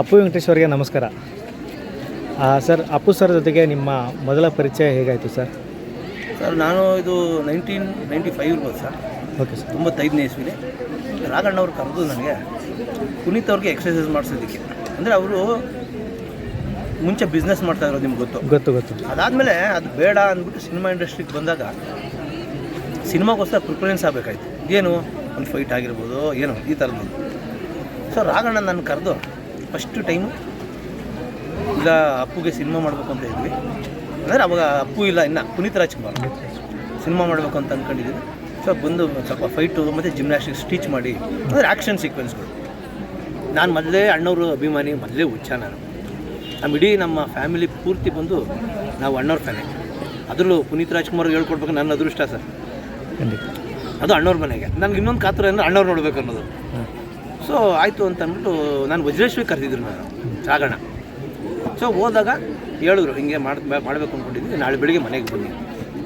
ಅಪ್ಪು ವೆಂಕಟೇಶ್ವರಿಗೆ ನಮಸ್ಕಾರ. Sir Appu sir ಜೊತೆಗೆ ನಿಮ್ಮ ಮೊದಲ ಪರಿಚಯ ಹೇಗಾಯಿತು ಸರ್? ಸರ್ ನಾನು ಇದು ನೈನ್ಟೀನ್ ನೈಂಟಿ ಫೈವ್ ಇರ್ಬೋದು ಸರ್. Okay sir. ತೊಂಬತ್ತೈದನೇ ಇಸ್ವಿಲಿ ರಾಘಣ್ಣವ್ರು ಕರೆದು ನನಗೆ ಪುನೀತ್ ಅವ್ರಿಗೆ ಎಕ್ಸಸೈಸ್ ಮಾಡಿಸೋದಕ್ಕೆ. ಅಂದರೆ ಅವರು ಮುಂಚೆ ಬಿಸ್ನೆಸ್ ಮಾಡ್ತಾ ಇರೋದು ನಿಮ್ಗೆ ಗೊತ್ತು. ಗೊತ್ತು ಗೊತ್ತು. ಅದಾದಮೇಲೆ ಅದು ಬೇಡ ಅಂದ್ಬಿಟ್ಟು ಸಿನಿಮಾ ಇಂಡಸ್ಟ್ರಿಗೆ ಬಂದಾಗ ಸಿನಿಮಾಗೋಸ್ಕರ ಪ್ರಿಫರೆನ್ಸ್ ಆಗಬೇಕಾಯ್ತು. ಏನು ಒಂದು ಫೈಟ್ ಆಗಿರ್ಬೋದು ಏನೋ ಈ ಥರದ್ದು ಸೊ ರಾಘಣ್ಣ ನಾನು ಕರೆದು ಫಸ್ಟ್ ಟೈಮು ಈಗ ಅಪ್ಪುಗೆ ಸಿನಿಮಾ ಮಾಡಬೇಕು ಅಂತ ಇದ್ವಿ. ಅಂದರೆ ಅವಾಗ ಅಪ್ಪು ಇಲ್ಲ ಇನ್ನು ಪುನೀತ್ ರಾಜ್ಕುಮಾರ್. ಸಿನಿಮಾ ಮಾಡಬೇಕು ಅಂತ ಅಂದ್ಕೊಂಡಿದ್ದೀವಿ ಸೊ ಬಂದು ಸ್ವಲ್ಪ ಫೈಟು ಮತ್ತು ಜಿಮ್ನಾಸ್ಟಿಕ್ಸ್ ಟೀಚ್ ಮಾಡಿ ಅಂದರೆ ಆ್ಯಕ್ಷನ್ ಸೀಕ್ವೆನ್ಸ್ಗಳು ನಾನು ಮೊದಲೇ ಅಣ್ಣವರು ಅಭಿಮಾನಿ ಮೊದಲೇ ಹುಚ್ಚ ನಾನು. ನಮ್ಮ ಇಡೀ ನಮ್ಮ ಫ್ಯಾಮಿಲಿ ಪೂರ್ತಿ ಬಂದು ನಾವು ಅಣ್ಣವ್ರ ಫ್ಯಾನೆ ಅದರಲ್ಲೂ ಪುನೀತ್ ರಾಜ್ಕುಮಾರ್ ಹೇಳ್ಕೊಡ್ಬೇಕು ನನ್ನ ಅದೃಷ್ಟ ಸರ್. ಅದು ಅಣ್ಣವ್ರ ಮನೆಗೆ. ನನಗೆ ಇನ್ನೊಂದು ಕಾತುರ ಅಂದರೆ ಅಣ್ಣವ್ರು ನೋಡ್ಬೇಕು ಅನ್ನೋದು. ಸೊ ಆಯಿತು ಅಂತ ಅಂದ್ಬಿಟ್ಟು ನಾನು ವಜ್ರೇಶ್ವರಿ ಕರೆದಿದ್ರು ನಾನು ಜಾಗಣ ಸೊ ಹೋದಾಗ ಹೇಳಿದ್ರು ಹಿಂಗೆ ಮಾಡಿ ಮಾಡಬೇಕು ಅಂದ್ಕೊಂಡಿದ್ದೀನಿ ನಾಳೆ ಬೆಳಿಗ್ಗೆ ಮನೆಗೆ ಬನ್ನಿ.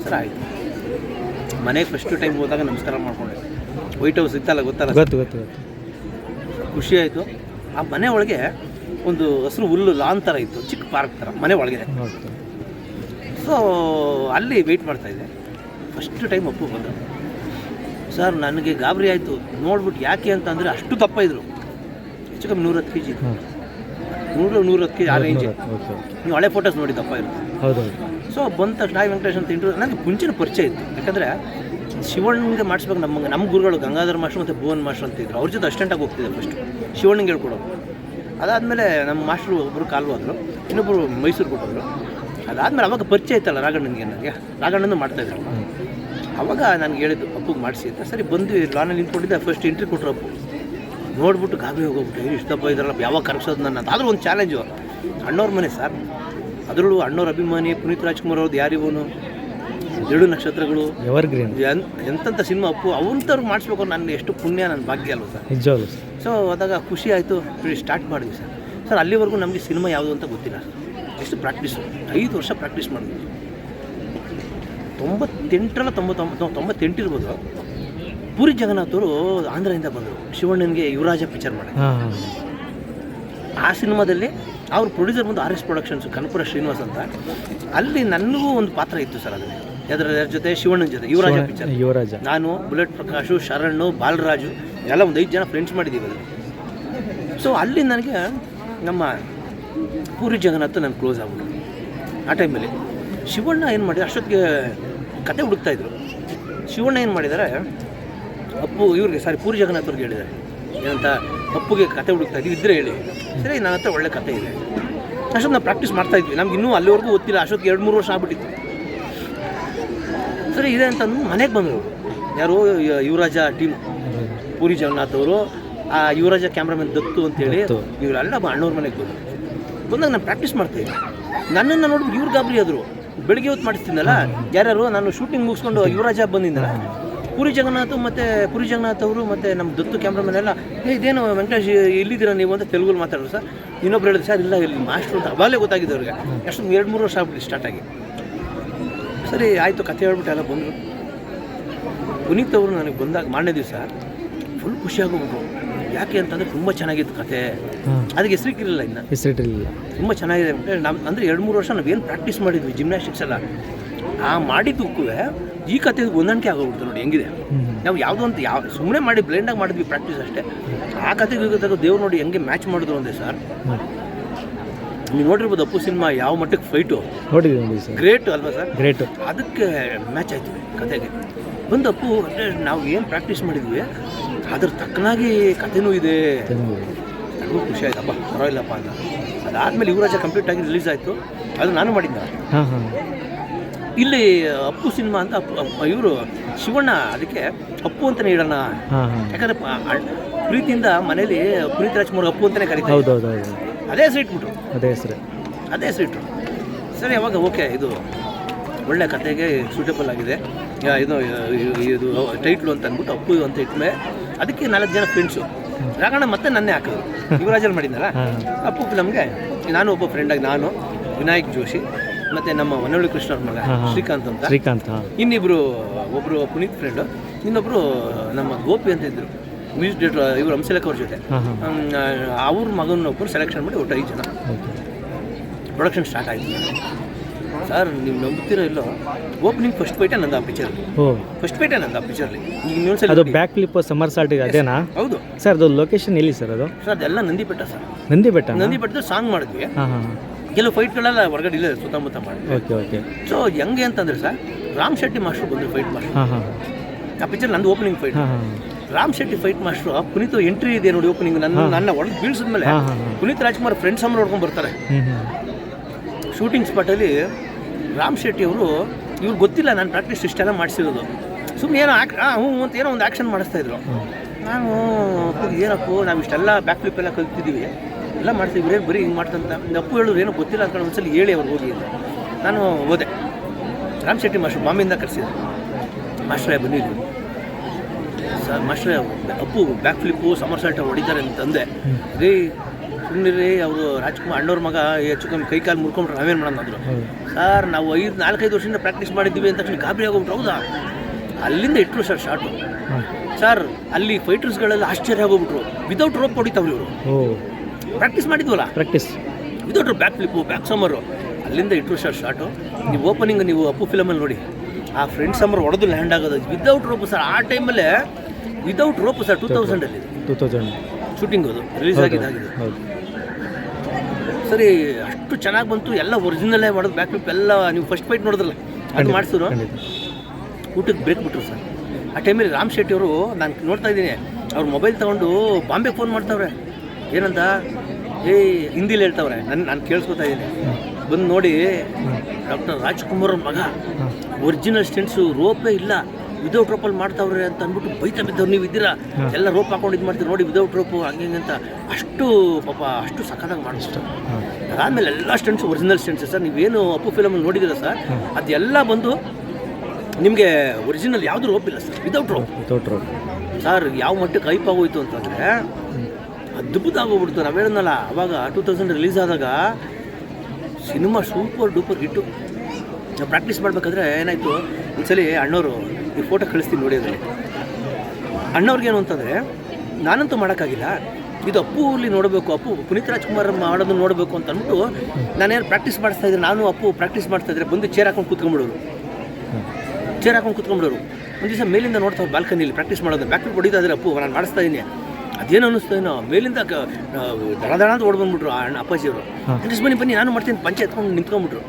ಸರ್ ಆಯಿತು. ಮನೆಗೆ ಫಸ್ಟ್ ಟೈಮ್ ಹೋದಾಗ ನಮಸ್ಕಾರ ಮಾಡ್ಕೊಂಡೆ. ವೈಟ್ ಹೌಸ್ ಇತ್ತಲ್ಲ ಗೊತ್ತಲ್ಲ? ಗೊತ್ತು ಗೊತ್ತು ಗೊತ್ತು. ಖುಷಿ ಆಯಿತು. ಆ ಮನೆ ಒಳಗೆ ಒಂದು ಹಸಿರು ಹುಲ್ಲು ಲಾನ್ ಥರ ಇತ್ತು ಚಿಕ್ಕ ಪಾರ್ಕ್ ಥರ ಮನೆ ಒಳಗೆ. ಸೊ ಅಲ್ಲಿ ವೆಯ್ಟ್ ಮಾಡ್ತಾಯಿದ್ದೆ ಫಸ್ಟ್ ಟೈಮ್ ಅಪ್ಪು ಬಂದರು. ಸರ್ ನನಗೆ ಗಾಬರಿ ಆಯಿತು. ನೋಡ್ಬಿಟ್ಟು ಯಾಕೆ ಅಂತ ಅಂದರೆ ಅಷ್ಟು ದಪ್ಪ ಇದ್ರು ಹೆಚ್ಚು ಕಮ್ಮಿ ನೂರತ್ತು ಕೆ ಜಿ ನೂರು ನೂರತ್ತು ಕೆ ಜಿ ಆ ರೇಂಜ್ ನೀವು ಹಳೆ ಫೋಟೋಸ್ ನೋಡಿ ದಪ್ಪ ಇರುತ್ತೆ ಹೌದು. ಸೊ ಬಂದ ತಕ್ಷಣ ಹಾಯ್ ವೆಂಕಟೇಶ್ ಅಂತ ಇಂಟ್ರೂ ನನಗೆ ಮುಂಚಿನ ಪರಿಚಯ ಇತ್ತು. ಯಾಕಂದರೆ ಶಿವಣ್ಣಗೆ ಮಾಡಿಸ್ಬೇಕು ನಮ್ಮ ನಮ್ಮ ಗುರುಗಳು ಗಂಗಾಧರ ಮಾಸ್ಟರ್ ಮತ್ತು ಭುವನ್ ಮಾಸ್ಟ್ರು ಅಂತ ಇದ್ರು. ಅವ್ರ ಜೊತೆ ಅಸ್ಟೆಂಟಾಗಿ ಹೋಗ್ತಿದ್ದೆ ಫಸ್ಟ್ ಶಿವಣ್ಣಗೆ ಹೇಳ್ಕೊಡೋದು. ಅದಾದಮೇಲೆ ನಮ್ಮ ಮಾಸ್ಟ್ರು ಒಬ್ಬರು ಕಾಲು ಹೋದರು ಇನ್ನೊಬ್ಬರು ಮೈಸೂರು ಕೊಟ್ಟರು ಅದಾದಮೇಲೆ ಅವಾಗ ಪರಿಚಯ ಇತ್ತಲ್ಲ ರಾಗಣ್ಣನಿಗೆ ನನಗೆ ರಾಘಣ್ಣನೂ ಮಾಡ್ತಾಯಿದ್ರು. ಅವಾಗ ನನಗೆ ಹೇಳಿದ್ದು ಅಪ್ಪಗೆ ಮಾಡಿಸಿ ಅಂತ. ಸರಿ ಬಂದು ಲಾನಲ್ಲಿ ನಿಂತ್ಕೊಂಡಿದ್ದೆ ಫಸ್ಟ್ ಎಂಟ್ರಿ ಕೊಟ್ಟರು ಅಪ್ಪು. ನೋಡ್ಬಿಟ್ಟು ಗಾಬರಿ ಹೋಗೋಗ್ಬಿಟ್ಟು ಏನು ಇಷ್ಟಪ್ಪ ಇದ್ರಲ್ಲ ಯಾವಾಗ ಕರ್ಸೋದು ನನ್ನ? ಆದರೂ ಒಂದು ಚಾಲೆಂಜು ಅಣ್ಣವ್ರ ಮನೆ ಸರ್. ಅದರಲ್ಲೂ ಅಣ್ಣವ್ರ ಅಭಿಮಾನಿ ಪುನೀತ್ ರಾಜ್ಕುಮಾರ್ ಅವ್ರದ್ದು ಯಾರಿವನು ಎರಡು ನಕ್ಷತ್ರಗಳು. ಎವರ್ ಗ್ರೀನ್ ಎನ್ ಸಿನಿಮಾ ಅಪ್ಪು. ಅವ್ರಂಥವ್ರು ಮಾಡಿಸ್ಬೇಕು ನನ್ನ ಎಷ್ಟು ಪುಣ್ಯ ನನ್ನ ಭಾಗ್ಯ ಅಲ್ವ ಸರ್. ನಿಜವಾಗ್ಲು ಸರ್. ಸೊ ಅದಾಗ ಖುಷಿ ಆಯಿತು. ಸ್ಟಾರ್ಟ್ ಮಾಡಿದ್ವಿ ಸರ್. ಸರ್ ಅಲ್ಲಿವರೆಗೂ ನಮಗೆ ಸಿನಿಮಾ ಯಾವುದು ಅಂತ ಗೊತ್ತಿಲ್ಲ ಎಷ್ಟು ಪ್ರಾಕ್ಟೀಸು ಐದು ವರ್ಷ ಪ್ರಾಕ್ಟೀಸ್ ಮಾಡಿದ್ವಿ. ತೊಂಬತ್ತೆಂಟರ ತೊಂಬತ್ತೊಂಬತ್ತು ತೊಂಬತ್ತೆಂಟು ಇರ್ಬೋದು. ಪುರಿ ಜಗನ್ನಾಥ್ ಅವರು ಆಂಧ್ರದಿಂದ ಬಂದರು. ಶಿವಣ್ಣನಿಗೆ ಯುವರಾಜ ಪಿಕ್ಚರ್ ಮಾಡಿ ಆ ಸಿನಿಮಾದಲ್ಲಿ ಅವ್ರ ಪ್ರೊಡ್ಯೂಸರ್ ಬಂದು R S productions Kanapura Srinivas ಅಂತ. ಅಲ್ಲಿ ನನಗೂ ಒಂದು ಪಾತ್ರ ಇತ್ತು ಸರ್ ಅದರಲ್ಲಿ ಅದರ ಜೊತೆ? ಶಿವಣ್ಣನ ಜೊತೆ ಯುವರಾಜ ಪಿಕ್ಚರ್ ಯುವರಾಜ. ನಾನು ಬುಲೆಟ್ ಪ್ರಕಾಶು ಶರಣು ಬಾಲರಾಜು ಎಲ್ಲ ಒಂದು ಐದು ಜನ ಫ್ರೆಂಡ್ಸ್ ಮಾಡಿದ್ದೀವಿ ಅದು ಸೊ ಅಲ್ಲಿ ನನಗೆ ನಮ್ಮ ಪೂರಿ ಜಗನ್ನಾಥ್ ನಾನು ಕ್ಲೋಸ್ ಆಗ್ಬಿಟ್ಟು ಆ ಟೈಮಲ್ಲಿ ಶಿವಣ್ಣ ಏನು ಮಾಡಿದೆ ಅಷ್ಟೊತ್ತಿಗೆ ಕತೆ ಹುಡುಕ್ತಾಯಿದ್ರು ಶಿವಣ್ಣ ಏನು ಮಾಡಿದ್ದಾರೆ ಅಪ್ಪು ಇವ್ರಿಗೆ ಸಾರಿ ಪೂರಿ ಜಗನ್ನಾಥ್ ಅವ್ರಿಗೆ ಹೇಳಿದ್ದಾರೆ. ಏನಂತ ಅಪ್ಪುಗೆ ಕತೆ ಹುಡುಕ್ತಾ ಇದ್ದೀವಿ ಇದ್ರೆ ಹೇಳಿ. ಸರಿ ನನ್ನ ಹತ್ರ ಒಳ್ಳೆ ಕತೆ ಇದೆ. ಅಷ್ಟೊಂದು ನಾವು ಪ್ರಾಕ್ಟೀಸ್ ಮಾಡ್ತಾ ಇದ್ವಿ. ನಮ್ಗೆ ಇನ್ನೂ ಅಲ್ಲಿವರೆಗೂ ಗೊತ್ತಿಲ್ಲ ಅಷ್ಟೊತ್ತಿಗೆ ಎರಡು ಮೂರು ವರ್ಷ ಆಗ್ಬಿಟ್ಟಿತ್ತು. ಸರಿ ಇದೆ ಅಂತಂದು ಮನೆಗೆ ಬಂದರು ಯಾರು ಯುವರಾಜ ಟೀಮ್ ಪೂರಿ ಜಗನ್ನಾಥ್ ಅವರು ಆ ಯುವರಾಜ ಕ್ಯಾಮ್ರಾಮನ್ ದತ್ತು ಅಂತೇಳಿ. ಇವರೆಲ್ಲ ಅಣ್ಣವ್ರ ಮನೆಗೆ ಬಂದರು. ಬಂದಾಗ ನಾನು ಪ್ರಾಕ್ಟೀಸ್ ಮಾಡ್ತಾಯಿದ್ದೆ ನನ್ನನ್ನು ನೋಡ್ಬಿಟ್ಟು ಇವ್ರು ಗಾಬರಿ ಆದರು. ಬೆಳಿಗ್ಗೆ ಹೊತ್ತು ಮಾಡಿಸ್ತೀನಲ್ಲ ಯಾರ್ಯಾರು? ನಾನು ಶೂಟಿಂಗ್ ಮುಗಿಸ್ಕೊಂಡು ಯುವರಾಜ ಬಂದಿದ್ದಲ್ಲ ಪುರಿ ಜಗನ್ನಾಥ್ ಮತ್ತು ಪುರಿ ಜಗನ್ನಾಥ್ ಅವರು ಮತ್ತು ನಮ್ಮ ದತ್ತು ಕ್ಯಾಮ್ರಾಮನ್ ಎಲ್ಲ, ಏ, ಇದೇನು ವೆಂಕಟೇಶ್, ಇಲ್ಲಿದ್ದೀರಾ ನೀವು? ಅಂತ ತೆಲುಗು ಮಾತಾಡೋರು ಸರ್. ಇನ್ನೊಬ್ರು ಹೇಳಿದ್ರು, ಸರ್, ಇಲ್ಲ, ಇಲ್ಲಿ ಮಾಸ್ಟ್ರು ಅಂತ ಅವಾಗಲೇ ಗೊತ್ತಾಗಿದೆ ಅವ್ರಿಗೆ. ಅಷ್ಟೊಂದು ಎರಡು, ಮೂರು ವರ್ಷ ಆಗ್ಬಿಟ್ಟು ಸ್ಟಾರ್ಟ್ ಆಗಿ. ಸರಿ, ಆಯಿತು ಕತೆ ಹೇಳ್ಬಿಟ್ಟು ಎಲ್ಲ ಬಂದರು. ಪುನೀತ್ ಅವರು ನನಗೆ ಬಂದಾಗ, ಮಾರನೇ ಸರ್ ಫುಲ್ ಖುಷಿಯಾಗೋಗ್ಬಿಟ್ರು ಯಾಕೆ ಅಂತಂದರೆ ತುಂಬ ಚೆನ್ನಾಗಿತ್ತು ಕತೆ ಅದಕ್ಕೆ ಹೆಸರಿಟ್ಟಿರಲಿಲ್ಲ ಇನ್ನು. ಹೆಸರಿಟ್ಟಿರಲಿಲ್ಲ. ತುಂಬ ಚೆನ್ನಾಗಿದೆ. ನಮ್ಮ ಅಂದರೆ ಎರಡು ಮೂರು ವರ್ಷ ನಾವೇನು ಪ್ರಾಕ್ಟೀಸ್ ಮಾಡಿದ್ವಿ ಜಿಮ್ನಾಸ್ಟಿಕ್ಸ್ ಎಲ್ಲ. ಆ ಮಾಡಿದ್ದಕ್ಕೂ ಈ ಕತೆ ಹೊಂದಾಣಿಕೆ ಆಗೋಗ್ಬಿಡ್ತು ನೋಡಿ ಹೆಂಗಿದೆ? ನಾವು ಯಾವುದೋ ಅಂತ ಯಾವ ಸುಮ್ಮನೆ ಮಾಡಿ ಬ್ಲೆಂಡಾಗಿ ಮಾಡಿದ್ವಿ ಪ್ರಾಕ್ಟೀಸ್ ಅಷ್ಟೇ. ಆ ಕತೆಗೆ ಈ ದೇವ್ರು ನೋಡಿ ಹೆಂಗೆ ಮ್ಯಾಚ್ ಮಾಡಿದ್ರು ಅಂದೆ ಸರ್ ನೀವು ನೋಡಿರ್ಬೋದು ಅಪ್ಪು ಸಿನಿಮಾ ಯಾವ ಮಟ್ಟಕ್ಕೆ ಫೈಟು ನೋಡಿದ್ವಿ ಗ್ರೇಟ್ ಅಲ್ವಾ ಸರ್ ಗ್ರೇಟು ಅದಕ್ಕೆ ಮ್ಯಾಚ್ ಆಯ್ತು ಕತೆಗೆ ಬಂದು ಅಪ್ಪು ಅಂದರೆ ನಾವು ಏನು ಪ್ರಾಕ್ಟೀಸ್ ಮಾಡಿದ್ವಿ ಅದ್ರ ತಕ್ಕನಾಗಿ ಕಥೆನೂ ಇದೆ. ನನಗೂ ಖುಷಿ ಆಯ್ತಪ್ಪ ಪರವಾಗಿಲ್ಲಪ್ಪ ಅಂತ. ಅದಾದಮೇಲೆ ಯುವರಾಜ ಕಂಪ್ಲೀಟ್ ಆಗಿ ರಿಲೀಸ್ ಆಯಿತು. ಅದು ನಾನು ಮಾಡಿದ್ದೆ ಇಲ್ಲಿ ಅಪ್ಪು ಸಿನಿಮಾ ಅಂತ ಇವರು ಶಿವಣ್ಣ ಅದಕ್ಕೆ ಅಪ್ಪು ಅಂತಲೇ ಹೇಳೋಣ. ಯಾಕಂದ್ರೆ ಪ್ರೀತಿಯಿಂದ ಮನೇಲಿ ಪ್ರೀತಿ ರಾಜ್ಕುಮಾರ್ ಅಪ್ಪು ಅಂತಲೇ ಕರೀತಾರೆ. ಅದೇ ಹೆಸರು ಇಟ್ಬಿಟ್ರು. ಅದೇ ಹೆಸರು. ಅದೇ ಹೆಸರು ಇಟ್ಟರು ಸರಿ ಅವಾಗ ಓಕೆ ಇದು ಒಳ್ಳೆ ಕತೆಗೆ ಸೂಟೇಬಲ್ ಆಗಿದೆ. ಯಾ, ಇದು ಇದು- ಟೈಟ್ಲು ಅಂತ ಅಂದ್ಬಿಟ್ಟು ಅಪ್ಪು ಅಂತ ಇಟ್ಮೇಲೆ ಅದಕ್ಕೆ ನಾಲ್ಕು ಜನ ಫ್ರೆಂಡ್ಸು ರಾಗಣ್ಣ ಮತ್ತೆ ನನ್ನೇ ಹಾಕೋದು ಯುವರಾಜಲ್ಲಿ ಮಾಡಿದ್ನಲ್ಲ? ಅಪ್ಪು ನಮಗೆ ನಾನು ಒಬ್ಬ ಫ್ರೆಂಡಾಗಿ ನಾನು ವಿನಾಯಕ್ ಜೋಶಿ ಮತ್ತು ನಮ್ಮ ಹೊನ್ನಳ್ಳಿ ಕೃಷ್ಣ ಅವ್ರ ಮಗ. ಶ್ರೀಕಾಂತ್ ಅಂತ. ಶ್ರೀಕಾಂತ್ ಹಾಂ. ಇನ್ನಿಬ್ಬರು ಒಬ್ಬರು ಪುನೀತ್ ಫ್ರೆಂಡು ಇನ್ನೊಬ್ಬರು ನಮ್ಮ ಗೋಪಿ ಅಂತ ಇದ್ದರು ಮ್ಯೂಸಿಕ್ ಡೈರೆಕ್ಟರ್ ಇವರು ಹಂಸಲೇಖ ಅವ್ರ ಜೊತೆ. ಅವ್ರ ಮಗನ ಒಬ್ಬರು ಸೆಲೆಕ್ಷನ್ ಮಾಡಿ ಒಟ್ಟು ಐದು ಜನ. ಪ್ರೊಡಕ್ಷನ್ ಸ್ಟಾರ್ಟ್ ಆಯಿತು. ಸರ್ ನೀವು ನಂಬ್ತಿರೋ ಇಲ್ಲೋ ಓಪನಿಂಗ್ ಫಸ್ಟ್ ಫೈಟೇ ನಂದು ಆ ಪಿಕ್ಚರ್ ಓ. ಫಸ್ಟ್ ಫೈಟೇ ನಂದು ಆ ಪಿಕ್ಚರ್ಲಿ ಈಗ ಇನ್ನೊಂದ್ಸಲ ಅದು ಬ್ಯಾಕ್ ಫ್ಲಿಪ್ ಸಮರ್ ಸಾಲ್ಟ್ ಇದೆ ಅದೇನಾ? ಹೌದು. ಸರ್ ಅದು ಲೊಕೇಶನ್ ಎಲ್ಲಿ ಸರ್ ಅದು? ಸರ್ ಅದೆಲ್ಲ ನಂದಿ ಬೆಟ್ಟ ಸರ್ ನಂದಿ ಬೆಟ್ಟ ನಂದಿ ಬೆಟ್ಟದ ಸಾಂಗ್ ಮಾಡಿದ್ವಿ. ಹಾಂ ಹಾಂ ಹಾಂ. ಕೆಲವು ಫೈಟ್ಗಳೆಲ್ಲ ಹೊರಗಡೆ ಇಲ್ಲ ಸುತ್ತಮುತ್ತ ಮಾಡಿದ್ವಿ. ಓಕೆ ಓಕೆ ಸೊ ಹೆಂಗೆ ಅಂತಂದ್ರೆ ಸರ್ ರಾಮ್ ಶೆಟ್ಟಿ ಮಾಸ್ಟರ್ ಬಂದು ಫೈಟ್ ಹಾಂ ಹಾಂ. ಆ ಪಿಕ್ಚರ್ ನಂದು opening fight Ram Shetty fight master Puneet entry ಇದೆ ನೋಡಿ ಓಪನಿಂಗ್ ನನ್ನ ನನ್ನ ಒಳಗೆ ಬೀಳ್ಸಿದ್ಮೇಲೆ ಪುನೀತ್ ರಾಜ್ಕುಮಾರ್ ಫ್ರೆಂಡ್ಸ್ ಅಮ್ಮ ನೋಡ್ಕೊಂಡು ಬರ್ತಾರೆ. ಶೂಟಿಂಗ್ ಸ್ಪಾಟಲ್ಲಿ ರಾಮ್ ಶೆಟ್ಟಿ ಅವರು, ಇವ್ರು ಗೊತ್ತಿಲ್ಲ ನಾನು ಪ್ರಾಕ್ಟೀಸ್ ಇಷ್ಟೆಲ್ಲ ಮಾಡಿಸಿರೋದು. ಸುಮ್ಮನೆ ಏನೋ ಆಕ್ ಹ್ಞೂ ಅಂತ ಏನೋ ಒಂದು ಆ್ಯಕ್ಷನ್ ಮಾಡಿಸ್ತಾ ಇದ್ರು. ನಾನು ಏನಪ್ಪು, ನಾವು ಇಷ್ಟೆಲ್ಲ ಬ್ಯಾಕ್ ಫ್ಲಿಪ್ ಎಲ್ಲ ಕಲ್ತಿದ್ದೀವಿ. ಎಲ್ಲ ಮಾಡ್ತೀವಿ ಇವ್ರೇನು ಬರೀ ಹಿಂಗೆ ಮಾಡ್ತಂತ. ಅಪ್ಪು ಹೇಳಿದ್ರು, ಏನೋ ಗೊತ್ತಿಲ್ಲ ಅಂತ ಒಂದ್ಸಲ ಹೇಳಿ ಅವ್ರು ಹೋಗಿ ನಾನು ಹೋದೆ. ರಾಮ್ ಶೆಟ್ಟಿ ಮಾಸ್ಟರ್ ಬಾಂಬೆಯಿಂದ ಕರೆಸಿದ್ರು. ಮಾಸ್ಟ್ರೇ ಬಂದಿದ್ರು ಸರ್, ಮಾಸ್ಟ್ರೇ, Appu back flip somersault ಹೊಡಿತಾರೆ ಅಂತಂದೆ ರೀ ಸುಮ್ಮನೆ ರೀ ಅವರು ರಾಜ್ಕುಮಾರ್ ಅಣ್ಣವ್ರ ಮಗ ಹೆಚ್ಚು ಕಮ್ಮಿ ಕೈ ಕಾಲು ಮುರ್ಕೊಂಡ್ರೆ ನಾವೇನು ಮಾಡೋಣ ಅಂದರು. ಸರ್ ನಾವು ಐದು ನಾಲ್ಕೈದು ವರ್ಷದಿಂದ ಪ್ರಾಕ್ಟೀಸ್ ಮಾಡಿದ್ದೀವಿ ಅಂತ ತಕ್ಷಣ ಗಾಬರಿ ಆಗೋಗ್ಬಿಟ್ರು ಹೌದಾ? ಅಲ್ಲಿಂದ ಇಟ್ಟರು ಸರ್ ಶಾರ್ಟು ಸರ್ ಅಲ್ಲಿ ಫೈಟರ್ಸ್ಗಳೆಲ್ಲ ಆಶ್ಚರ್ಯ ಆಗೋಗ್ಬಿಟ್ರು. ವಿದೌಟ್ ರೋಪ್ ಹೊಡಿತಾವ್ರಿ ಇವರು. Practice ಮಾಡಿದ್ವಲ್ಲ? Practice without back flip back somersault ಅಲ್ಲಿಂದ ಇಟ್ಟರು ಸರ್ ಶಾರ್ಟು ನೀವು ಓಪನಿಂಗ್ ನೀವು ಅಪ್ಪು ಫಿಲಮಲ್ಲಿ ನೋಡಿ. ಆ ಫ್ರೆಂಡ್ ಸಮರ್ ಹೊಡೆದು ಲ್ಯಾಂಡ್ ಆಗೋದು. ವಿದೌಟ್ ರೋಪ್ ಸರ್ ಆ ಟೈಮಲ್ಲೇ ವಿದೌಟ್ ರೋಪ್ ಸರ್ ಟೂ ತೌಸಂಡಲ್ಲಿ ಟೂ ತೌಸಂಡ್ ಶೂಟಿಂಗ್ ಅದು ರಿಲೀಸ್ ಆಗಿದೆ. ಆಗಿದೆ ಸರಿ ಅಷ್ಟು ಚೆನ್ನಾಗಿ ಬಂತು ಎಲ್ಲ ಒರಿಜಿನಲ್ಲೇ ಮಾಡೋದು ಬ್ಯಾಕ್ ಎಲ್ಲ ನೀವು ಫಸ್ಟ್ ಫೈಟ್ ನೋಡಿದ್ರಲ್ಲ ಅದು ಮಾಡಿಸಿದ್ರು. ಊಟಕ್ಕೆ ಬ್ರೇಕ್ ಬಿಟ್ರು ಸರ್. ಆ ಟೈಮಲ್ಲಿ ರಾಮ್ ಶೆಟ್ಟಿ ಅವರು ನಾನು ನೋಡ್ತಾ ಇದ್ದೀನಿ ಅವ್ರ ಮೊಬೈಲ್ ತೊಗೊಂಡು ಬಾಂಬೆಗೆ ಫೋನ್ ಮಾಡ್ತಾವ್ರೆ. ಏನಂತ ಏ ಹಿಂದಿಲಿ ಹೇಳ್ತಾವ್ರೆ ನನ್ನ ನಾನು ಕೇಳಿಸ್ಕೊತಾ ಇದ್ದೀನಿ. ಬಂದು ನೋಡಿ ಡಾಕ್ಟರ್ ರಾಜ್ಕುಮಾರ್ ಅವ್ರ ಮಗ ಒರಿಜಿನಲ್ ಸ್ಟೆಂಟ್ಸು ರೋಪೇ ಇಲ್ಲ. ವಿದೌಟ್ ರೋಪಲ್ಲಿ ಮಾಡ್ತಾವ್ರೆ ಅಂತ ಅಂದ್ಬಿಟ್ಟು ಬೈತ ಬಿದ್ದವ್ರು. ನೀವು ಇದ್ದೀರಾ? ಎಲ್ಲ ರೋಪ್ ಹಾಕೊಂಡು ಇದು ಮಾಡ್ತೀರಿ ನೋಡಿ ವಿದೌಟ್ ರೋಪು ಹಂಗೆ ಅಂತ ಅಷ್ಟು ಪಾಪ ಅಷ್ಟು ಸಖತ್ತಾಗಿ ಮಾಡಿಸ್ತು ಅದಾದ್ಮೇಲೆ ಎಲ್ಲ ಸ್ಟೆಂಟ್ಸ್ ಒರಿಜಿನಲ್ ಸ್ಟೆಂಟ್ಸ್ ಸರ್. ನೀವೇನು ಅಪ್ಪು ಫಿಲಮಲ್ಲಿ ನೋಡಿದಿರ ಸರ್? ಅದೆಲ್ಲ ಬಂದು ನಿಮಗೆ ಒರಿಜಿನಲ್ ಯಾವುದು ರೋಪ್ ಇಲ್ಲ sir. Without rope without rope sir ಯಾವ ಮಟ್ಟಕ್ಕೆ ಹೈಪ್ ಆಗೋಯ್ತು ಅಂತಂದರೆ ಅದ್ಭುತ ಆಗೋಗ್ಬಿಡ್ತು. ನಾವು ಹೇಳೋದಲ್ಲ ಅವಾಗ ಟೂ ತೌಸಂಡ್ ರಿಲೀಸ್ ಆದಾಗ ಸಿನಿಮಾ ಸೂಪರ್ ಡೂಪರ್ ಹಿಟ್ಟು. ನಾವು ಪ್ರಾಕ್ಟೀಸ್ ಮಾಡಬೇಕಾದ್ರೆ ಏನಾಯಿತು? ಒಂದ್ಸಲಿ ಅಣ್ಣವರು ಈ ಫೋಟೋ ಕಳಿಸ್ತೀನಿ ನೋಡಿ ಅದರಲ್ಲಿ ಅಣ್ಣವ್ರಿಗೇನು ಅಂತಂದರೆ ನಾನಂತೂ ಮಾಡೋಕ್ಕಾಗಿಲ್ಲ. ಇದು ಅಪ್ಪು ಅಲ್ಲಿ ನೋಡಬೇಕು ಅಪ್ಪು ಪುನೀತ್ ರಾಜ್ಕುಮಾರ್ ಮಾಡೋದು ನೋಡಬೇಕು ಅಂತ ಅಂದ್ಬಿಟ್ಟು ನಾನೇನು ಪ್ರಾಕ್ಟೀಸ್ ಮಾಡಿಸ್ತಾ ಇದ್ರೆ ನಾನು ಅಪ್ಪು ಪ್ರಾಕ್ಟೀಸ್ ಮಾಡ್ತಾ ಇದ್ರೆ ಬಂದು ಚೇರ್ ಹಾಕೊಂಡು ಕೂತ್ಕೊಂಡ್ಬಿಡೋರು. ಚೇರ್ ಹಾಕೊಂಡು ಕೂತ್ಕೊಂಡ್ಬಿಡೋರು. ಒಂದು ದಿವಸ ಮೇಲಿಂದ ನೋಡ್ತಾರೆ ಬಾಲ್ಕನಿಲಿ ಪ್ರಾಕ್ಟೀಸ್ ಮಾಡೋದು ಬ್ಯಾಕ್ ಹೊಡಿತಾ ಇದ್ರೆ ಅಪ್ಪು ನಾನು ಮಾಡಿಸ್ತಾ ಇದ್ದೀನಿ ಅದೇನು ಅನ್ನಿಸ್ತಾ ಏನೋ ಮೇಲಿಂದ ದಡ ದಡ ಅಂತ ಓಡ್ಬಂದ್ಬಿಟ್ರು ಅಣ್ಣ ಅಪ್ಪಾಜಿಯವರು. ಇಂಟ್ರೆಸ್ಟ್ ಬನ್ನಿ ಬನ್ನಿ ನಾನು ಮಾಡ್ತೀನಿ ಪಂಚೆ ಎತ್ಕೊಂಡು ನಿಂತ್ಕೊಂಡ್ಬಿಟ್ರು.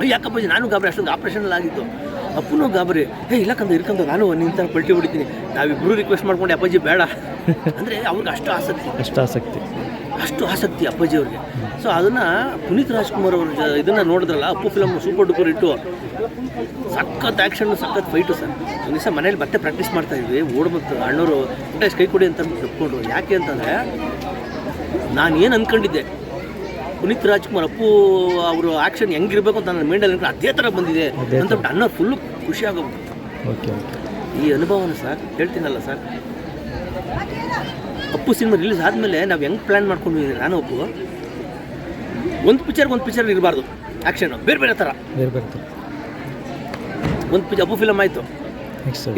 ಅಯ್ಯ ಯಾಕಪ್ಪಾಜಿ ನಾನು ಗಾಬರಿ ಅಷ್ಟೊಂದು ಆಪ್ರೇಷನ್ ಆಗಿತ್ತು ಅಪ್ಪನೂ ಗಾಬರಿ. ಏ ಇಲ್ಲಕ್ಕಂತ ಇರ್ಕಂತ ನಾನು ನಿಂತ ಪಲ್ಟಿ ಹೊಡಿತೀನಿ. ನಾವಿಬ್ಬರು ರಿಕ್ವೆಸ್ಟ್ ಮಾಡ್ಕೊಂಡು ಅಪ್ಪಾಜಿ ಬೇಡ. ಅಂದರೆ ಅವ್ರಿಗೆ ಅಷ್ಟು ಆಸಕ್ತಿ. ಅಷ್ಟು ಆಸಕ್ತಿ. ಅಷ್ಟು ಆಸಕ್ತಿ ಅಪ್ಪಾಜಿ ಅವ್ರಿಗೆ. ಸೊ ಅದನ್ನು ಪುನೀತ್ ರಾಜ್ಕುಮಾರ್ ಅವ್ರ ಇದನ್ನು ಇದನ್ನ ನೋಡಿದ್ರಲ್ಲ ಅಪ್ಪು ಫಿಲಮ್ ಸೂಪರ್ ಡೂಪರ್ ಇಟ್ಟು ಸಖತ್ ಆ್ಯಕ್ಷನ್ ಸಖತ್ ಫೈಟು ಸರ್. ಒಂದು ದಿವಸ ಮನೇಲಿ ಮತ್ತೆ ಪ್ರಾಕ್ಟೀಸ್ ಮಾಡ್ತಾ ಇದ್ವಿ ಓಡ್ಬಂತು ಅಣ್ಣವರು ಕೈ ಕೊಡಿ ಅಂತ ಅಂದ್ಬಿಟ್ಟು ಯಾಕೆ ಅಂತಂದರೆ ನಾನು ಏನು ಅಂದ್ಕೊಂಡಿದ್ದೆ ಪುನೀತ್ ರಾಜ್ಕುಮಾರ್ ಅಪ್ಪು ಅವರು ಆ್ಯಕ್ಷನ್ ಹೆಂಗಿರ್ಬೇಕು ಅಂತ ನನ್ನ ಮೈಂಡಲ್ಲಿ ಅನ್ಕೊಂಡು ಅದೇ ಥರ ಬಂದಿದೆ ಅಂತ ಬಿಟ್ಟು ಅಣ್ಣ ಫುಲ್ಲು ಖುಷಿ ಆಗೋಗ್ಬಿಟ್ಟು. ಓಕೆ ಈ ಅನುಭವನ ಸರ್ ಹೇಳ್ತೀನಲ್ಲ ಸರ್. ಅಪ್ಪು ಸಿನಿಮಾ ರಿಲೀಸ್ ಆದಮೇಲೆ ನಾವು ಹೆಂಗೆ ಪ್ಲ್ಯಾನ್ ಮಾಡ್ಕೊಂಡ್ವಿ ನಾನು ಅಪ್ಪು ಒಂದು ಪಿಕ್ಚರ್ಗೆ ಒಂದು ಪಿಕ್ಚರ್ ಇರಬಾರ್ದು. ಆ್ಯಕ್ಷನು ಬೇರೆ ಬೇರೆ ಥರ ಬೇರೆ ಬರುತ್ತೆ ಒಂದು ಪಿಚ್ ಅಪ್ಪು ಫಿಲಮ್ ಆಯಿತು.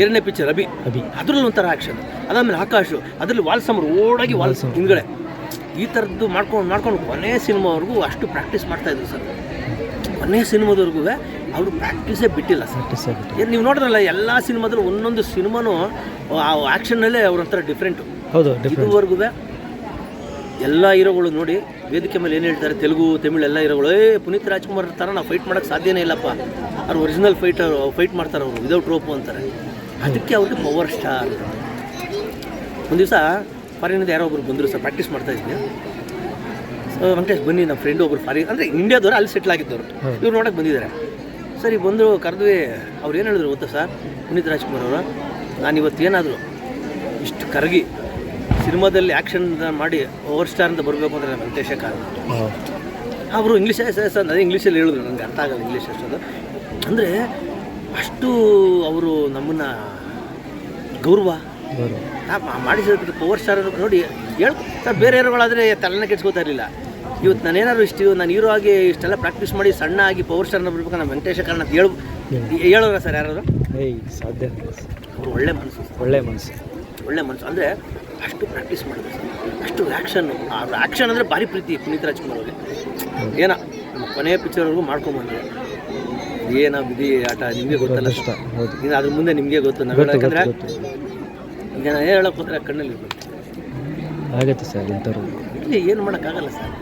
ಎರಡನೇ ಪಿಕ್ಚರ್ ಅಭಿ. ಅಭಿ. ಅದರಲ್ಲಿ ಒಂಥರ ಆ್ಯಕ್ಷನ್ ಅದಾದಮೇಲೆ ಆಕಾಶು ಅದರಲ್ಲಿ ವಾಲ್ಸಮರ್ ಓಡಾಗಿ ವಾಲ್ಸಮ್. ಹಿಂದ್ಗಡೆ. ಈ ಥರದ್ದು ಮಾಡ್ಕೊಂಡು ಮಾಡ್ಕೊಂಡು ಕೊನೆ ಸಿನಿಮಾವರೆಗೂ ಅಷ್ಟು ಪ್ರಾಕ್ಟೀಸ್ ಮಾಡ್ತಾಯಿದ್ರು ಸರ್. ಕೊನೆ ಸಿನಿಮಾದವರೆಗೂ ಅವರು ಪ್ರಾಕ್ಟೀಸೇ ಬಿಟ್ಟಿಲ್ಲ ಸರ್. ಏನು ನೀವು ನೋಡಿದ್ರಲ್ಲ ಎಲ್ಲ ಸಿನಿಮಾದಲ್ಲೂ ಒಂದೊಂದು ಸಿನಿಮಾನು ಆ ಆ್ಯಕ್ಷನ್ನಲ್ಲೇ ಅವ್ರ ಒಂಥರ ಡಿಫ್ರೆಂಟು ಹೌದು ಇದುವರೆಗೂ ಎಲ್ಲ ಹೀರೋಗಳು ನೋಡಿ ವೇದಿಕೆ ಮೇಲೆ ಏನು ಹೇಳ್ತಾರೆ ತೆಲುಗು ತಮಿಳು ಎಲ್ಲ ಹೀರೋಗಳು ಏ ಪುನೀತ್ ರಾಜ್ಕುಮಾರ್ ಥರ ನಾವು ಫೈಟ್ ಮಾಡೋಕ್ಕೆ ಸಾಧ್ಯನೇ ಇಲ್ಲಪ್ಪ. ಅವ್ರು ಒರಿಜಿನಲ್ ಫೈಟರ್ ಫೈಟ್ ಮಾಡ್ತಾರೆ ಅವರು ವಿದೌಟ್ ರೋಪು ಅಂತಾರೆ. ಅದಕ್ಕೆ ಅವ್ರಿಗೆ ಪವರ್ ಸ್ಟಾರ್ ಒಂದು ದಿವಸ ಫಾರಿನಿಂದ ಯಾರೋ ಒಬ್ರು ಬಂದರು ಸರ್ ಪ್ರಾಕ್ಟೀಸ್ ಮಾಡ್ತಾ ಇದ್ದೀನಿ ಸೊ ವೆಂಕಟೇಶ್ ಬನ್ನಿ ನಮ್ಮ ಫ್ರೆಂಡ್ ಒಬ್ರು ಫಾರಿನ್ ಅಂದರೆ ಇಂಡಿಯಾದವರು ಅಲ್ಲಿ ಸೆಟ್ಲ್ ಆಗಿದ್ದವರು. ಇವ್ರು ನೋಡೋಕೆ ಬಂದಿದ್ದಾರೆ. ಸರಿ ಬಂದರು ಕರೆದ್ವಿ. ಅವ್ರು ಏನು ಹೇಳಿದ್ರು ಗೊತ್ತಾ ಸರ್? ಪುನೀತ್ ರಾಜ್ಕುಮಾರ್ ಅವರು ನಾನು ಇವತ್ತು ಏನಾದರೂ ಇಷ್ಟು ಕರಗಿ ಸಿನಿಮಾದಲ್ಲಿ ಆ್ಯಕ್ಷನ್ ಮಾಡಿ ಓವರ್ ಸ್ಟಾರ್ ಅಂತ ಬರಬೇಕು ಅಂದರೆ ನಮ್ಮ ವೆಂಕಟೇಶ ಕಾರಣ. ಅವರು ಇಂಗ್ಲೀಷ್ ಸರ್ ಅದೇ ಇಂಗ್ಲೀಷಲ್ಲಿ ಹೇಳಿದ್ರು ನನಗೆ ಅರ್ಥ ಆಗಲ್ಲ ಇಂಗ್ಲೀಷ್ ಅಷ್ಟೊಂದು. ಅಂದರೆ ಅಷ್ಟು ಅವರು ನಮ್ಮನ್ನು ಗೌರವ ಮಾಡಿಸೋದಕ್ಕೆ ಪವರ್ ಸ್ಟಾರ್ ನೋಡಿ ಹೇಳ್ ಸರ್ ಬೇರೆ ಹೀರೋಗಳಾದರೆ ತಲೆನ ಕೆಡ್ಸ್ಕೋತಾ ಇರಲಿಲ್ಲ. ಇವತ್ತು ನಾನೇನಾದ್ರು ಇಷ್ಟು ನಾನು ಹೀರೋ ಆಗಿ ಇಷ್ಟೆಲ್ಲ ಪ್ರಾಕ್ಟೀಸ್ ಮಾಡಿ ಸಣ್ಣ ಆಗಿ ಪವರ್ ಸ್ಟಾರ್ನ ಬರ್ಬೇಕು ನಾನು ವೆಂಕಟೇಶ ಕಾರಣ ಹೇಳು. ಹೇಳೋರ ಸರ್ ಯಾರಾದ್ರು? ಏಯ್ ಸಾಧ್ಯ ಒಳ್ಳೆ ಮನಸ್ಸು ಒಳ್ಳೆ ಮನಸ್ಸು. ಒಳ್ಳೆ ಮನಸ್ಸು. ಅಂದರೆ ಅಷ್ಟು ಪ್ರಾಕ್ಟೀಸ್ ಮಾಡಬೇಕು ಅಷ್ಟು ಆ್ಯಕ್ಷನ್ನು ಆ ಆ್ಯಕ್ಷನ್ ಅಂದರೆ ಭಾರಿ ಪ್ರೀತಿ ಪುನೀತ್ ರಾಜ್ಕುಮಾರ್ ಅವ್ರಿಗೆ. ಏನ ನಮ್ಮ ಕೊನೆಯ ಪಿಕ್ಚರ್ವರೆಗೂ ಮಾಡ್ಕೊಂಬಂದ್ರೆ ಏನ ಬಿದಿ ಆಟ ನಿಮಗೆ ಗೊತ್ತಲ್ಲ? ಇಷ್ಟ ಹೌದು. ಇನ್ನು ಅದ್ರ ಮುಂದೆ ನಿಮಗೆ ಗೊತ್ತು. ನಾವು ಯಾಕಂದರೆ ಈಗ ನಾನು ಹೋದ್ರೆ ಕಣ್ಣಲ್ಲಿ ಇರ್ಬೇಕು. ಆಗತ್ತೆ ಸರ್ ಇಂಥವ್ರು. ಇಲ್ಲಿ ಏನು ಮಾಡೋಕ್ಕಾಗಲ್ಲ ಸರ್.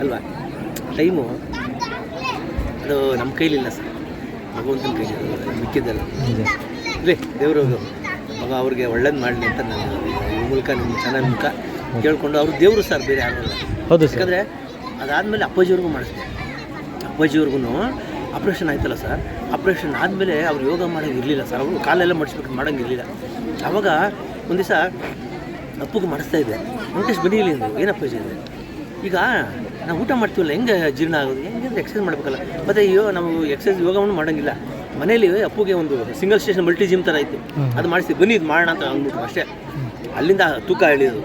ಅಲ್ವಾ? ಟೈಮು ಅದು ನಮ್ಮ ಕೈಲಿಲ್ಲ ಸರ್. ಭಗವಂತನ ಕೈಲಿ ಮಿಕ್ಕಿದ್ದಲ್ಲ. ಇಲ್ಲೇ ದೇವರು ಮಗ ಅವ್ರಿಗೆ ಒಳ್ಳೇದು ಮಾಡಲಿ ಅಂತ ನಾನು ಈ ಮೂಲಕ ನಿಮ್ಮ ಚಾನಲ್ ಮೂಲಕ ಕೇಳಿಕೊಂಡು ಅವ್ರು ದೇವರು ಸರ್ ಬೇರೆ ಯಾರಲ್ಲ ಹೌದು ಯಾಕಂದರೆ ಅದಾದಮೇಲೆ ಅಪ್ಪಾಜಿಯವ್ರಿಗೂ ಮಾಡಿಸ್ದೆ. ಅಪ್ಪಾಜಿಯವ್ರಿಗೂ ಆಪ್ರೇಷನ್ ಆಯ್ತಲ್ಲ ಸರ್. ಆಪ್ರೇಷನ್ ಆದಮೇಲೆ ಅವ್ರು ಯೋಗ ಮಾಡೋಂಗಿರಲಿಲ್ಲ ಸರ್. ಅವರು ಕಾಲೆಲ್ಲ ಮಾಡಿಸ್ಬೇಕು ಮಾಡೋಂಗಿರಲಿಲ್ಲ. ಅವಾಗ ಆವಾಗ ಒಂದು ದಿವಸ ಅಪ್ಪಗೆ ಮಾಡಿಸ್ತಾ ಇದ್ದೆ. ವೆಂಕಟೇಶ್ ಬನ್ನಿ ಇಲ್ಲಿ ಏನಪ್ಪ ಏನು ಇದೆ? ಈಗ ನಾವು ಊಟ ಮಾಡ್ತೀವಲ್ಲ ಹೆಂಗೆ ಜೀರ್ಣ ಆಗೋದು? ಹೆಂಗೆ ಅಂದರೆ ಎಕ್ಸಸೈಸ್ ಮಾಡಬೇಕಲ್ಲ. ಮತ್ತು ಅಯ್ಯೋ ನಾವು ಎಕ್ಸಸೈಸ್ ಯೋಗವನ್ನು ಮಾಡೋಂಗಿಲ್ಲ. ಮನೇಲಿ ಅಪ್ಪುಗೆ ಒಂದು ಸಿಂಗಲ್ ಸ್ಟೇಷನ್ ಮಲ್ಟಿ ಜಿಮ್ ಥರ ಇತ್ತು. ಅದು ಮಾಡಿಸಿ ಬನ್ನಿ ಇದು ಮಾಡೋಣ ಅಂತ ಅಂದ್ಬಿಟ್ರು ಅಷ್ಟೇ. ಅಲ್ಲಿಂದ ತೂಕ ಹೇಳಿದರು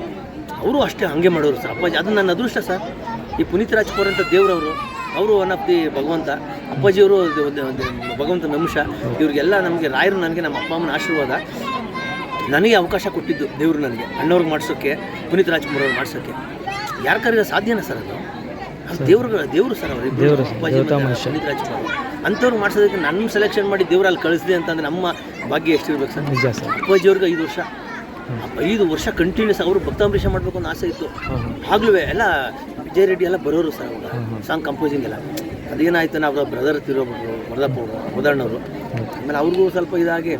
ಅವರು ಅಷ್ಟೇ ಹಂಗೆ ಮಾಡೋರು. ಸರ್ ಅಪ್ಪಾಜಿ ಅದು ನನ್ನ ಅದೃಷ್ಟ ಸರ್. ಈ ಪುನೀತ್ ರಾಜ್ಕುಮಾರ್ ಅಂತ ದೇವರವರು ಅವರು ಒನ್ ಆಫ್ ದಿ ಭಗವಂತ. ಅಪ್ಪಾಜಿಯವರು ಭಗವಂತನ ಅಂಶ. ಇವ್ರಿಗೆಲ್ಲ ನಮಗೆ ರಾಯರು ನನಗೆ ನಮ್ಮ ಅಪ್ಪ ಅಮ್ಮನ ಆಶೀರ್ವಾದ. ನನಗೆ ಅವಕಾಶ ಕೊಟ್ಟಿದ್ದು ದೇವರು ನನಗೆ ಅಣ್ಣವ್ರಿಗೆ ಮಾಡಿಸೋಕ್ಕೆ ಪುನೀತ್ ರಾಜ್ಕುಮಾರ್ ಅವ್ರು ಮಾಡಿಸೋಕ್ಕೆ ಯಾರ ಕರೆಯ ಸಾಧ್ಯನಾ ಸರ್ ಅದು? ಅದು ದೇವ್ರುಗಳ ದೇವರು ಸರ್ ಅವರು ಪುನೀತ್ ರಾಜ್ಕುಮಾರ್ ಅಂಥವ್ರು ಮಾಡಿಸೋದಕ್ಕೆ ನನ್ನ ಸೆಲೆಕ್ಷನ್ ಮಾಡಿ ದೇವ್ರು ಅಲ್ಲಿ ಕಳಿಸಿದೆ ಅಂತಂದ್ರೆ ನಮ್ಮ ಭಾಗ್ಯ ಎಷ್ಟಿರ್ಬೇಕು ಸರ್? ನಿಜ ಸರ್. ಅಪ್ಪಾಜಿಯವ್ರಿಗೆ ಐದು ವರ್ಷ. ಐದು ವರ್ಷ ಕಂಟಿನ್ಯೂಸ್ ಅವರು ಭಕ್ತಾಂಬರೀಷ ಮಾಡಬೇಕು ಅಂತ ಆಸೆ ಇತ್ತು. ಆಗ್ಲೂ ಎಲ್ಲ ವಿಜಯ್ ರೆಡ್ಡಿ ಎಲ್ಲ ಬರೋರು ಸರ್ ಅವಾಗ. ಸಾಂಗ್ ಕಂಪೋಸಿಂಗ್ ಎಲ್ಲ. ಅದೇನಾಯ್ತು ನಾವು ಬ್ರದರ್ ತಿರೋ ವರದಪ್ಪ ಅವರು ಉದಾಹರಣವರು ಆಮೇಲೆ ಅವ್ರಿಗೂ ಸ್ವಲ್ಪ ಇದಾಗಿ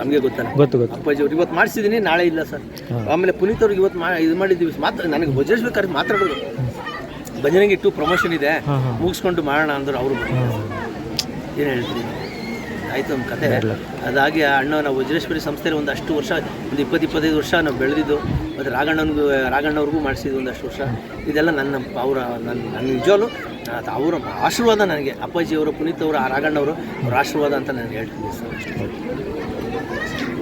ನಮಗೆ ಗೊತ್ತಲ್ಲ. ಗೊತ್ತು ಗೊತ್ತು. ಅಪ್ಪಾಜಿ ಅವ್ರು ಇವತ್ತು ಮಾಡಿಸಿದ್ದೀನಿ ನಾಳೆ ಇಲ್ಲ ಸರ್. ಆಮೇಲೆ ಪುನೀತ್ ಅವ್ರಿಗೆ ಇವತ್ತು ಮಾ ಇದು ಮಾಡಿದ್ದೀವಿ. ಮಾತ್ರ ನನಗೆ ವಜ್ರೇಶ್ಬೇಕಾದ್ರೆ ಮಾತಾಡೋದು. ಭಜನೆಗೆ ಇಟ್ಟು ಪ್ರಮೋಷನ್ ಇದೆ. ಮುಗಿಸ್ಕೊಂಡು ಮಾಡೋಣ ಅಂದ್ರು ಅವರು ಏನು ಹೇಳ್ತೀನಿ ಆಯಿತು ನಮ್ಮ ಕತೆ. ಅದಾಗಿ ಆ ಅಣ್ಣ ನಾವು ವಜ್ರೇಶ್ವರಿ ಸಂಸ್ಥೆಯಲ್ಲಿ ಒಂದು ಅಷ್ಟು ವರ್ಷ ಒಂದು ಇಪ್ಪತ್ತು ಇಪ್ಪತ್ತೈದು ವರ್ಷ ನಾವು ಬೆಳೆದಿದ್ದು. ಮತ್ತು ರಾಘಣ್ಣನಿಗೂ ರಾಘಣ್ಣವ್ರಿಗೂ ಮಾಡಿಸಿದ್ದು ಒಂದಷ್ಟು ವರ್ಷ. ಇದೆಲ್ಲ ನನ್ನ ಅವರ ನನ್ನ ನನ್ನ ನಿಜವಲ್ಲೂ ಅದು ಅವರ ಆಶೀರ್ವಾದ ನನಗೆ. ಅಪ್ಪಾಜಿಯವರು ಪುನೀತ್ ಅವರು ಆ ರಾಘಣ್ಣವರು ಅವರ ಆಶೀರ್ವಾದ ಅಂತ ನಾನು ಹೇಳ್ತೀನಿ sir